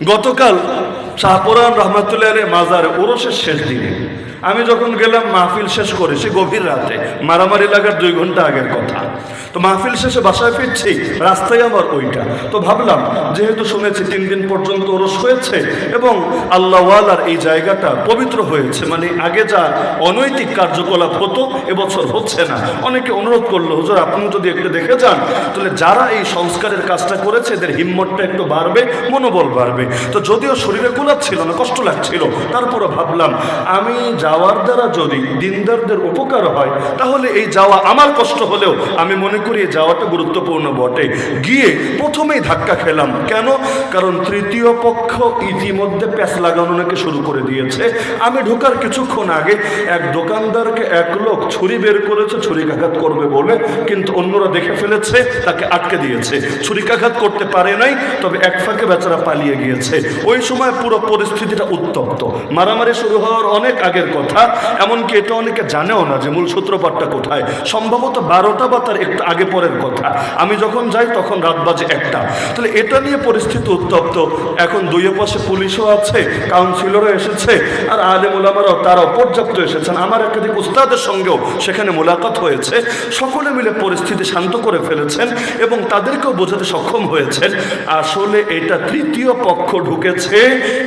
গতকাল শাহপুরান রহমতুল্লাহ মাজার ওরসের শেষ দিনে আমি যখন গেলাম মাহফিল শেষ করে সে গভীর রাতে, মারামারি লাগার দুই ঘণ্টা আগের কথা। তো মাহফিল শেষে বাসায় ফিরছি, রাস্তায় আমার ওইটা। তো ভাবলাম, যেহেতু শুনেছি তিন দিন পর্যন্ত ওরস হয়েছে এবং আল্লাহওয়ালার এই জায়গাটা পবিত্র হয়েছে মানে আগে যা অনৈতিক কার্যকলাপ হতো, এবছর হচ্ছে না। অনেকে অনুরোধ করল, হুজুর আপনিও যদি একটু দেখে যান, তাহলে যারা এই সংস্কারের কাজটা করেছে, এদের হিম্মতটা একটু বাড়বে, মনোবল বাড়বে। তো যদিও শরীরে কুলাচ্ছিল না, কষ্ট লাগছিল তারপরে ভাবলাম, আমি যাওয়ার দ্বারা যদি দিনদারদের উপকার হয়, তাহলে এই যাওয়া আমার কষ্ট হলেও আমি মনে করি এই যাওয়াটা গুরুত্বপূর্ণ বটে। গিয়ে প্রথমেই ধাক্কা খেলাম। কেন? কারণ তৃতীয় পক্ষ ইতিমধ্যে প্যাঁচ লাগানো নাকি শুরু করে দিয়েছে। আমি ঢোকার কিছুক্ষণ আগে এক দোকানদারকে এক লোক ছুরি বের করেছে ছুরিকাঘাত করবে বলে, কিন্তু অন্যরা দেখে ফেলেছে, তাকে আটকে দিয়েছে। ছুরিকাঘাত করতে পারে নাই, তবে এক ফাঁকে বেচারা পালিয়ে গিয়েছে। ওই সময় পুরো পরিস্থিতিটা উত্তপ্ত। মারামারি শুরু হওয়ার অনেক আগের কথা। এমনকি এটা অনেকে জানেও না যে মূল সূত্রপাতটা কোথায়। সম্ভবত বারোটা বা তার একটু আগে পরের কথা। আমি যখন যাই তখন রাত বাজে একটা। তাহলে এটা নিয়ে পরিস্থিতি উত্তপ্ত। এখন দুই পাশে পুলিশও আছে কাউন্সিলরও এসেছে, আর আলেম ওলামারাও তারাও পর্যাপ্ত এসেছেন। আমার একাধিক উস্তাদের সঙ্গেও সেখানে মোলাকাত হয়েছে। সকলে মিলে পরিস্থিতি শান্ত করে ফেলেছেন এবং তাদেরকেও বোঝাতে সক্ষম হয়েছেন। আসলে এটা তৃতীয় পক্ষ ঢুকেছে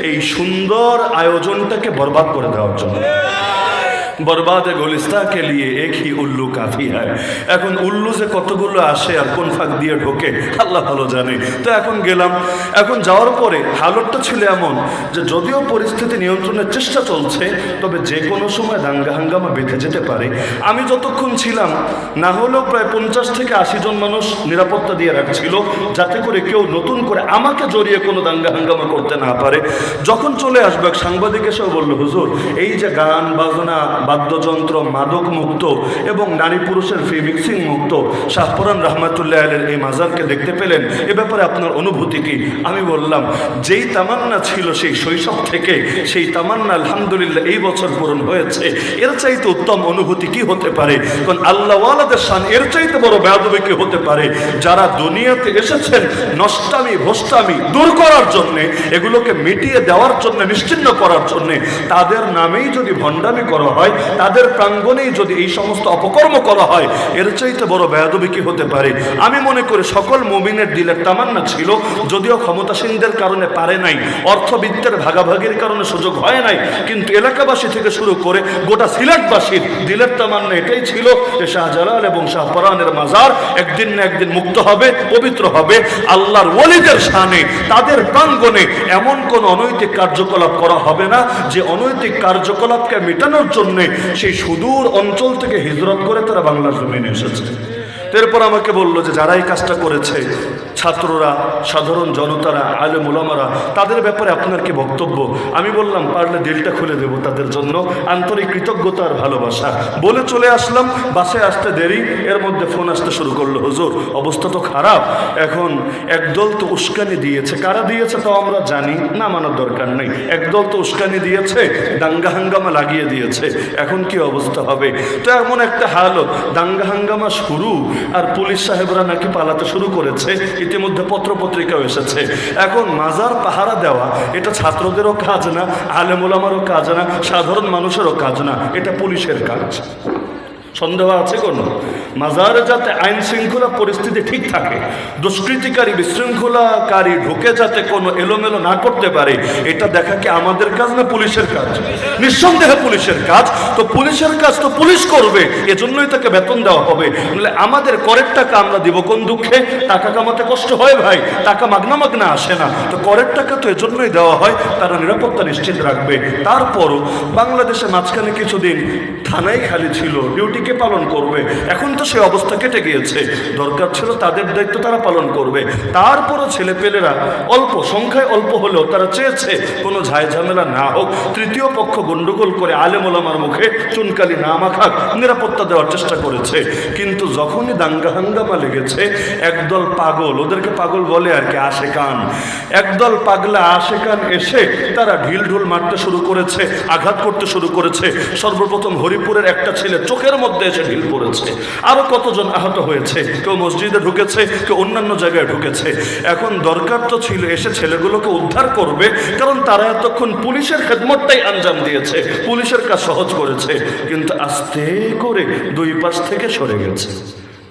এই সুন্দর আয়োজনটাকে বরবাদ করে দেওয়ার জন্য। Yeah. বরবাদ গুলিস্তা কে লিয়ে এক হি উল্লু কাফি হয়। এখন উল্লু যে কতগুলো আসে আর কোন ফাঁক দিয়ে ঢোকে, আল্লাহ ভালো জানে। তো এখন গেলাম। এখন যাওয়ার পরে হালতটা ছিল এমন যে যদিও পরিস্থিতি নিয়ন্ত্রণের চেষ্টা চলছে, তবে যে কোনো সময় দাঙ্গা হাঙ্গামা বেঁধে যেতে পারে। আমি যতক্ষণ ছিলাম, না হলেও প্রায় পঞ্চাশ থেকে আশি জন মানুষ নিরাপত্তা দিয়ে রাখছিল, যাতে করে কেউ নতুন করে আমাকে জড়িয়ে কোনো দাঙ্গা হাঙ্গামা করতে না পারে। যখন চলে আসবে, এক সাংবাদিক এসেও বলল, হুজুর, এই যে গান, বাজনা বাদ্যযন্ত্র মাদক মুক্ত এবং নারী পুরুষের ফ্রি মিক্সিং মুক্ত শাহপুরান রহমাতুল্লাহ আলের এই মাজারকে দেখতে পেলেন। এ ব্যাপারে আপনার অনুভূতি কি? আমি বললাম, যেই তামান্না ছিল সেই শৈশব থেকে সেই তামান্না আলহামদুলিল্লাহ এই বছর পূরণ হয়েছে। এর চাইতে উত্তম অনুভূতি কি হতে পারে? কারণ আল্লাহওয়ালাদের শান এর চাইতে বড় ব্যাধবে কি হতে পারে? যারা দুনিয়াতে এসেছেন নষ্টামি, ভষ্টামি দূর করার জন্যে, এগুলোকে মিটিয়ে দেওয়ার জন্য, নিশ্চিন্ন করার জন্যে, তাদের নামেই যদি ভণ্ডামি করা হয় তাদের প্রাঙ্গণেই যদি এই সমস্ত অপকর্ম করা হয়, এর চাইতে বড় বেয়াদবি কি হতে পারে? আমি মনে করি সকল মুমিনের দিলের তামান্না ছিল, যদিও ক্ষমতাসীনদের কারণে পারে নাই, অর্থবিত্তের ভাগাভাগির কারণে সুযোগ হয় নাই, কিন্তু এলাকাবাসী থেকে শুরু করে গোটা সিলেটবাসীর দিলের তামান্না এটাই ছিল যে শাহজালাল এবং শাহপরানের মাজার একদিন না একদিন মুক্ত হবে, পবিত্র হবে। আল্লাহর ওলিদের শানে তাদের প্রাঙ্গণে এমন কোন অনৈতিক কার্যকলাপ করা হবে না, যে অনৈতিক কার্যকলাপকে মেটানোর জন্য সেই সুদূর অঞ্চল থেকে হিজরত করে তারা বাংলার জমিনে এসেছে। এরপর আমাকে বলল যে যারা এই কাজটা করেছে, ছাত্ররা, সাধারণ জনতারা আলে মোলামারা তাদের ব্যাপারে আপনার কি বক্তব্য? আমি বললাম, পারলে দিলটা খুলে দেব তাদের জন্য। আন্তরিক কৃতজ্ঞতা আর ভালোবাসা। বলে চলে আসলাম, বাসে আসতে দেরি, এর মধ্যে ফোন আসতে শুরু করল। হুজুর, অবস্থা তো খারাপ। এখন একদল তো উস্কানি দিয়েছে। কারা দিয়েছে তাও আমরা জানি, না মানার দরকার নেই। একদল তো উস্কানি দিয়েছে, দাঙ্গা হাঙ্গামা লাগিয়ে দিয়েছে। এখন কি অবস্থা হবে? তো এমন একটা হালত দাঙ্গা হাঙ্গামা শুরু। আর পুলিশ সাহেবরা নাকি পালাতে শুরু করেছে। ইতিমধ্যে পত্রপত্রিকাও এসেছে। এখন মাজার পাহারা দেওয়া, এটা ছাত্রদেরও কাজ না, আলেমুলামারও কাজ না, সাধারণ মানুষেরও কাজ না, এটা পুলিশের কাজ। সন্দেহ আছে কোনো? মাজারে যাতে আইন শৃঙ্খলা পরিস্থিতি ঠিক থাকে। দুষ্কৃতিকারী বিশৃঙ্খলাকারী ঢুকে যাতে কোনো এলোমেলো না করতে পারে, এটা দেখা কি আমাদের কাজ না পুলিশের কাজ? নিঃসন্দেহে পুলিশের কাজ। তো পুলিশের কাজ তো পুলিশ করবে, এজন্যই তাকে বেতন দেওয়া হবে। নাহলে আমাদের করের টাকা আমরা দিব কোন দুঃখে? টাকা কামাতে কষ্ট হয় ভাই, টাকা মাগনা মাগনা আসে না। তো করের টাকা তো এজন্যই দেওয়া হয়, তারা নিরাপত্তা নিশ্চিত রাখবে। তারপরও বাংলাদেশে মাঝখানে কিছুদিন থানায় খালি ছিল ডিউটিকে পালন করবে। এখন তো সে অবস্থা কেটে গিয়েছে। দরকার ছিল তাদের দায়িত্ব তারা পালন করবে। তারপরও ছেলেপেলেরা অল্প সংখ্যায় অল্প হলেও তারা চেয়েছে কোনো ঝাই ঝামেলা না হোক। তৃতীয় পক্ষ গন্ডগোল করে আলেম ওলামার মুখে চুনকালি না মাখাক নিরাপত্তা দেওয়ার চেষ্টা করেছে। কিন্তু যখনই দাঙ্গা হাঙ্গামা লেগেছে, একদল পাগল, ওদেরকে পাগল বলে আর কি আশে কান একদল পাগলা আশে কান এসে তারা ঢিল ঢুল মারতে শুরু করেছে, আঘাত করতে শুরু করেছে। সর্বপ্রথম হরিপুরের একটা ছেলে চোখের মধ্যে মধ্যে এসে ঢিল পড়েছে। আরও কতজন আহত হয়েছে? কেউ মসজিদে ঢুকেছে, কেউ অন্যান্য জায়গায় ঢুকেছে। এখন দরকার তো ছিল এসে ছেলেগুলোকে উদ্ধার করবে, কারণ তারা এতক্ষণ পুলিশের খেদমতটাই আঞ্জাম দিয়েছে। পুলিশের কাজ সহজ করেছে, কিন্তু আস্তে করে দুই পাশ থেকে সরে গেছে।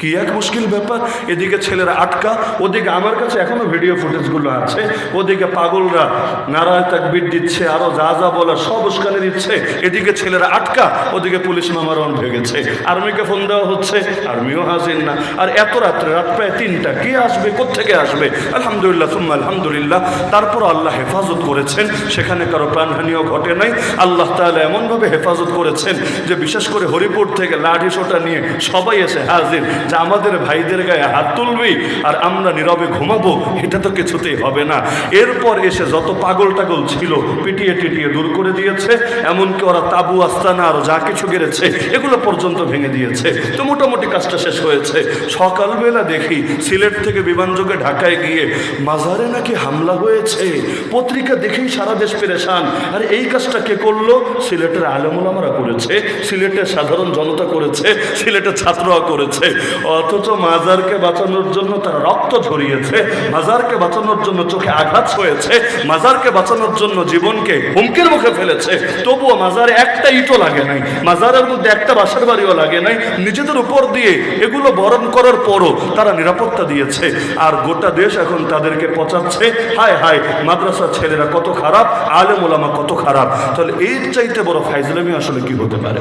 কি এক মুশকিল ব্যাপার? এদিকে ছেলেরা আটকা, ওদিকে আমার কাছে এখনও ভিডিও ফুটেজগুলো আছে। ওদিকে পাগলরা নারায় তাকবির দিচ্ছে, আরও যা যা বলা সব উস্কানি দিচ্ছে। এদিকে ছেলেরা আটকা, ওদিকে পুলিশ মামার রন ভেঙেছে। আর্মিকে ফোন দেওয়া হচ্ছে, আর্মিও হাজির না। আর এত রাত্রে, রাত প্রায় তিনটা, কে আসবে কোথেকে আসবে? আলহামদুলিল্লাহ, সুম্মা আলহামদুলিল্লাহ। তারপর আল্লাহ হেফাজত করেছেন। সেখানে কারও প্রাণহানিও ঘটে নাই। আল্লাহ তাহলে এমনভাবে হেফাজত করেছেন যে বিশেষ করে হরিপুর থেকে লাঠি সোটা নিয়ে সবাই এসে হাজির। যে আমাদের ভাইদের গায়ে হাত তুলবি আর আমরা নীরবে ঘুমাবো, এটা তো কিছুতেই হবে না। এরপর এসে যত পাগল টাগল ছিল, পিটিয়ে টিটিয়ে দূর করে দিয়েছে, এমনকি ওরা তাবু, আস্তানা আর যা কিছু গেড়েছে, এগুলো পর্যন্ত ভেঙে দিয়েছে। তো মোটামুটি কাজটা শেষ হয়েছে। সকালবেলা দেখি সিলেট থেকে বিমানযোগে ঢাকায় গিয়ে মাজারে নাকি হামলা হয়েছে। পত্রিকা দেখেই সারা দেশ পেরেশান। আর এই কাজটা কে করল? সিলেটের আলেমুলামারা করেছে, সিলেটের সাধারণ জনতা করেছে, সিলেটের ছাত্ররা করেছে। অথচ মাজারকে বাঁচানোর জন্য তারা রক্ত ঝরিয়েছে, মাজারকে বাঁচানোর জন্য চোখে আঘাত হয়েছে মাজারকে বাঁচানোর জন্য জীবনকে হুমকির মুখে ফেলেছে। তবুও মাজারে একটা ইটও লাগে নাই, মাজারের মধ্যে একটা বাসার বাড়িও লাগে নাই। নিজেদের উপর দিয়ে এগুলো বরণ করার পরও তারা নিরাপত্তা দিয়েছে। আর গোটা দেশ এখন তাদেরকে পচাচ্ছে। হায় হায়, মাদ্রাসার ছেলেরা কত খারাপ আলেম ওলামা কত খারাপ। তাহলে এর চাইতে বড় ফাইজলামি আসলে কি হতে পারে?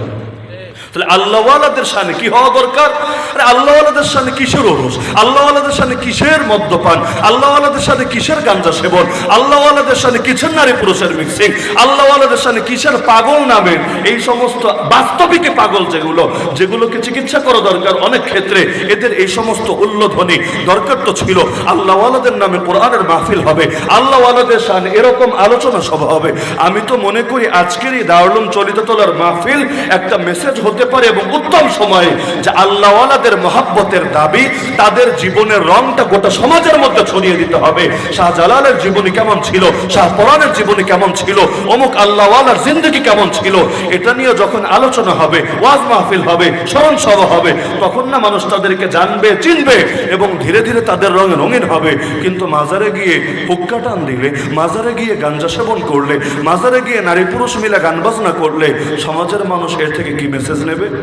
তাহলে আল্লাহওয়ালাদের সামনে কি হওয়া দরকার? আরে আল্লাহওয়ালাদের সামনে কিসের ওরস? আল্লাহওয়ালাদের সামনে কিসের মদ্যপান? আল্লাহওয়ালাদের সাথে কিসের গাঞ্জা সেবন? আল্লাহওয়ালাদের সামনে কিসের নারী পুরুষের মিক্সিং আল্লাহওয়ালাদের সামনে কিসের পাগল নামের? এই সমস্ত বাস্তবিকে পাগল যেগুলো, যেগুলোকে চিকিৎসা করা দরকার অনেক ক্ষেত্রে, এদের এই সমস্ত উল্লোধ্বনি দরকার তো ছিল। আল্লাহওয়ালাদের নামে কোরআনের মাহফিল হবে। আল্লাহওয়ালাদের সামনে এরকম আলোচনা সভা হবে। আমি তো মনে করি আজকের এই দারুলুম চলিত তোলার মাহফিল একটা মেসেজ হতে পারে এবং উত্তম সময়ে যে আল্লাহওয়ালাদের মহাব্বতের দাবি, তাদের জীবনের রংটা গোটা সমাজের মধ্যে ছড়িয়ে দিতে হবে। শাহজালালের জীবনী কেমন ছিল? শাহ পরানের জীবনী কেমন ছিল? অমুক আল্লাহওয়ালার জিন্দগি কেমন ছিল? এটা নিয়ে যখন আলোচনা হবে, ওয়াজ মাহফিল হবে, স্মরণ সভা হবে, তখন না মানুষ তাদেরকে জানবে, চিনবে এবং ধীরে ধীরে তাদের রঙে রঙিন হবে। কিন্তু মাজারে গিয়ে হুক্কা টান দিলে, মাজারে গিয়ে গাঞ্জা সেবন করলে, মাজারে গিয়ে নারী পুরুষ মিলে গান বাজনা করলে, সমাজের মানুষ এর থেকে কি মেসেজ Cenabı